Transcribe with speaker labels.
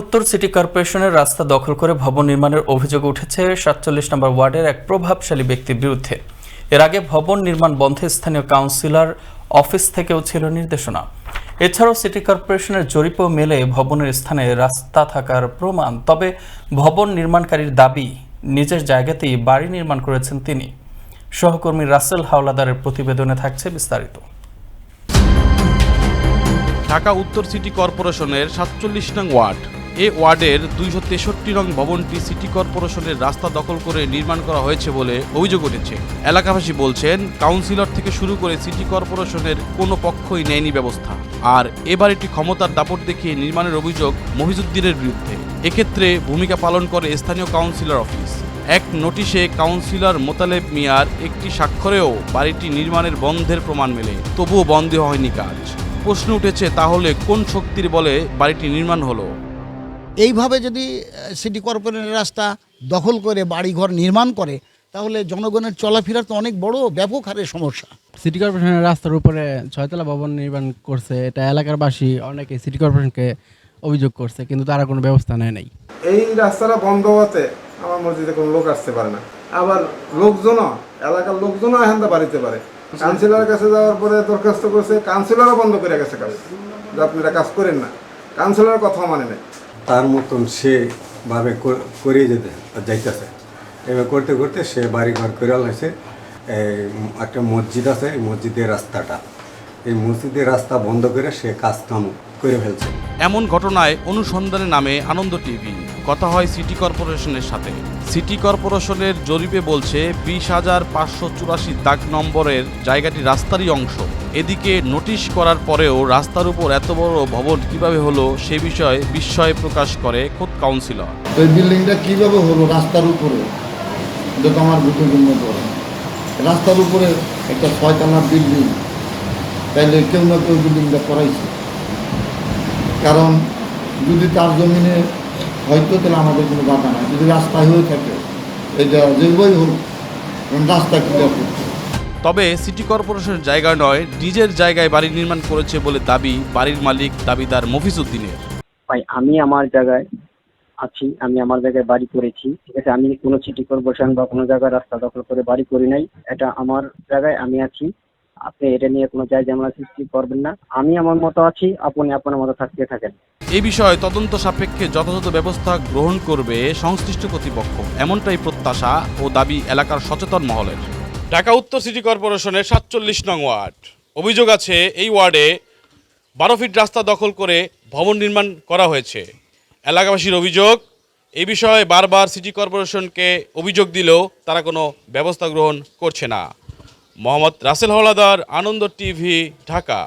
Speaker 1: উত্তর সিটি কর্পোরেশনের রাস্তা দখল করে ভবন নির্মাণের অভিযোগ উঠেছে সাতচল্লিশ নম্বর ওয়ার্ডের এক প্রভাবশালী ব্যক্তির বিরুদ্ধে। এর আগে ভবন নির্মাণ বন্ধে স্থানীয় কাউন্সিলর অফিস থেকেও ছিল নির্দেশনা। এছাড়াও সিটি কর্পোরেশনের জরিপও মেলে ভবনের স্থানে রাস্তা থাকার প্রমাণ, তবে ভবন নির্মাণকারীর দাবি, নিজের জায়গাতেই বাড়ি নির্মাণ করেছেন তিনি। সহকর্মী রাসেল হাওলাদারের প্রতিবেদনে থাকছে বিস্তারিত।
Speaker 2: ঢাকা উত্তর সিটি কর্পোরেশনের সাতচল্লিশ নং ওয়ার্ড। এ ওয়ার্ডের দুইশো তেষট্টি নং ভবনটি সিটি কর্পোরেশনের রাস্তা দখল করে নির্মাণ করা হয়েছে বলে অভিযোগ উঠেছে। এলাকাবাসী বলছেন, কাউন্সিলর থেকে শুরু করে সিটি কর্পোরেশনের কোনো পক্ষই নেয়নি ব্যবস্থা। আর এবার এটি ক্ষমতার দাপট দেখিয়ে নির্মাণের অভিযোগ মহিজুদ্দিনের বিরুদ্ধে। এক্ষেত্রে ভূমিকা পালন করে স্থানীয় কাউন্সিলর অফিস। এক নোটিশে কাউন্সিলর মোতালেব মিয়ার একটি স্বাক্ষরেও বাড়িটি নির্মাণের বন্ধের প্রমাণ মেলে। তবুও বন্ধ হয়নি কাজ। প্রশ্ন উঠেছে, তাহলে কোন শক্তির বলে বাড়িটি নির্মাণ হলো?
Speaker 3: এইভাবে যদি সিটি কর্পোরেশনের রাস্তা দখল করে বাড়িঘর নির্মাণ করে তাহলে জনগণের চলাফেরার তো অনেক বড় ব্যাপক হারে সমস্যা।
Speaker 4: সিটি কর্পোরেশনের রাস্তার উপরে ছয়তলা ভবন নির্মাণ করছে এটা এলাকারবাসী অনেকে সিটি কর্পোরেশনকে অভিযোগ করছে কিন্তু তারা কোনো ব্যবস্থা নেয় নাই।
Speaker 5: এই রাস্তাটা বন্ধ হওয়াতে আমার মসজিদে কোনো লোক আসতে পারে না। আবার লোকজনও এলাকার লোকজনও এখান থেকে বাড়িতে পারে। কাউন্সিলরের কাছে যাওয়ার পরে দরখাস্ত করছে কাউন্সিলরও বন্ধ করে গেছে কাজ যে আপনারা কাজ করেন না। কাউন্সিলরের কথা মানে নেই।
Speaker 6: তার মতন সে ভাবে করিয়ে যেতে, যাইতেছে। এভাবে করতে করতে সে বাড়ি ঘর করে হয়েছে একটা মসজিদ আছে, এই মসজিদের রাস্তাটা। এই মসজিদের রাস্তা বন্ধ করে সে কাজ কাম করে ফেলছে।
Speaker 2: এমন ঘটনায় অনুসন্ধানের নামে আনন্দ টিভি। কথা হয় সিটি কর্পোরেশনের সাথে। সিটি কর্পোরেশনের জরিপে বলছে বিশ হাজার পাঁচশো চুরাশি দাগ নম্বরের জায়গাটি রাস্তারই অংশ। এদিকে নোটিশ করার পরেও রাস্তার উপর এত বড় ভবন কীভাবে হলো সে বিষয়ে বিস্ময় প্রকাশ করে খোদ কাউন্সিলর।
Speaker 7: এই বিল্ডিংটা কীভাবে হলো রাস্তার উপরে? আমার গুরুত্বপূর্ণ রাস্তার উপরে একটা ছয়তলা বিল্ডিং, তাইলে কেউ না কেউ বিল্ডিংটা করাইছে। কারণ যদি তার জমিনে হয়তো তাহলে আমাদের কোনো বাধা নাই। যদি রাস্তায় হয়ে থাকে এটা যেভাবেই হোক রাস্তা ক্লিয়ার করতে?
Speaker 2: তবে সিটি কর্পোরেশনের জায়গা নয় নিজের জায়গায় বাড়ি নির্মাণ করেছে বলে দাবি বাড়ির মালিক দাবিদার মফিজউদ্দিনের
Speaker 8: ভাই আমি আমার জায়গায় আছি আমি আমার জায়গায় বাড়ি করেছি ঠিক আছে? আমি কোনো সিটি কর্পোরেশন বা কোনো জায়গায় রাস্তা দখল করে বাড়ি করি নাই এটা আমার জায়গায় আমি আছি। আপনি এটা নিয়ে কোনো জায়গা আমরা সৃষ্টি করবেন না। আমি আমার মতো আছি আপনি আপনার মতো থাকতে থাকেন।
Speaker 2: এই বিষয়ে তদন্ত সাপেক্ষে যথাযথ ব্যবস্থা গ্রহণ করবে সংশ্লিষ্ট কর্তৃপক্ষ। এমনটাই প্রত্যাশা ও দাবি এলাকার সচেতন মহলের। ঢাকা উত্তর সিটি কর্পোরেশনের সাতচল্লিশ নং ওয়ার্ড। অভিযোগ আছে, এই ওয়ার্ডে বারো ফিট রাস্তা দখল করে ভবন নির্মাণ করা হয়েছে। এলাকাবাসীর অভিযোগ, এই বিষয়ে বারবার সিটি কর্পোরেশনকে অভিযোগ দিলেও তারা কোনো ব্যবস্থা গ্রহণ করছে না। মোহাম্মদ রাসেল হলাদার আনন্দ টিভি, ঢাকা।